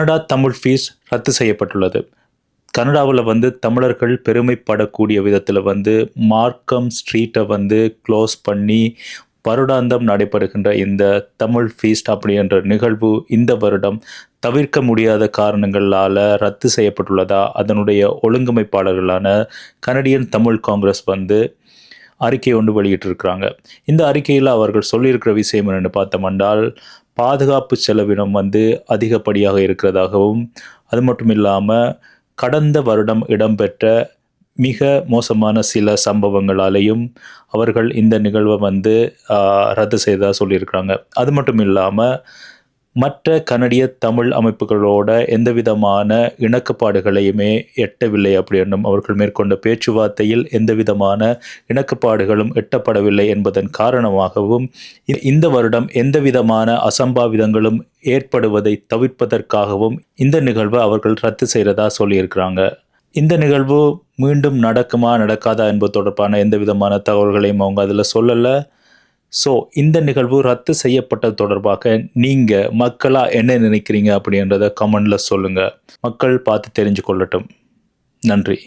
Canada Tamil fees ரத்து செய்யப்பட்டுள்ளது. கனடாவில் வந்து தமிழர்கள் பெருமைப்படக்கூடிய விதத்தில் வந்து மார்க்கம் ஸ்ட்ரீட்டை வந்து க்ளோஸ் பண்ணி வருடாந்தம் நடைபெறுகின்ற இந்த தமிழ் ஃபீஸ்ட் அப்படின்ற நிகழ்வு இந்த வருடம் தவிர்க்க முடியாத காரணங்களால் ரத்து செய்யப்பட்டுள்ளதா? அதனுடைய ஒழுங்கமைப்பாளர்களான கனடியன் தமிழ் காங்கிரஸ் வந்து அறிக்கை ஒன்று வெளியிட்டிருக்கிறாங்க. இந்த அறிக்கையில் அவர்கள் சொல்லியிருக்கிற விஷயம் என்னென்னு பார்த்தோம்னால் பாதுகாப்பு செலவினம் வந்து அதிகப்படியாக இருக்கிறதாகவும் அது மட்டும் இல்லாமல் கடந்த வருடம் இடம்பெற்ற மிக மோசமான சில சம்பவங்களாலேயும் அவர்கள் இந்த நிகழ்வை வந்து ரத்து செய்ததாக சொல்லியிருக்கிறாங்க. அது மட்டும் இல்லாமல் மற்ற கனடிய தமிழ் அமைப்புகளோட எந்த விதமான இணக்கப்பாடுகளையுமே எட்டவில்லை அப்படின்னும் அவர்கள் மேற்கொண்ட பேச்சுவார்த்தையில் எந்த விதமான இணக்கப்பாடுகளும் எட்டப்படவில்லை என்பதன் காரணமாகவும் இந்த வருடம் எந்த விதமான அசம்பாவிதங்களும் ஏற்படுவதை தவிர்ப்பதற்காகவும் இந்த நிகழ்வை அவர்கள் ரத்து செய்கிறதா சொல்லியிருக்கிறாங்க. இந்த நிகழ்வு மீண்டும் நடக்குமா நடக்காதா என்பது தொடர்பான எந்த விதமான தகவல்களையும் அவங்க அதில் சொல்லலை. ஸோ இந்த நிகழ்வு ரத்து செய்யப்பட்டது தொடர்பாக நீங்கள் மக்களாக என்ன நினைக்கிறீங்க அப்படின்றத கமெண்டில் சொல்லுங்கள் மக்கள் பார்த்து தெரிஞ்சு கொள்ளட்டும் நன்றி.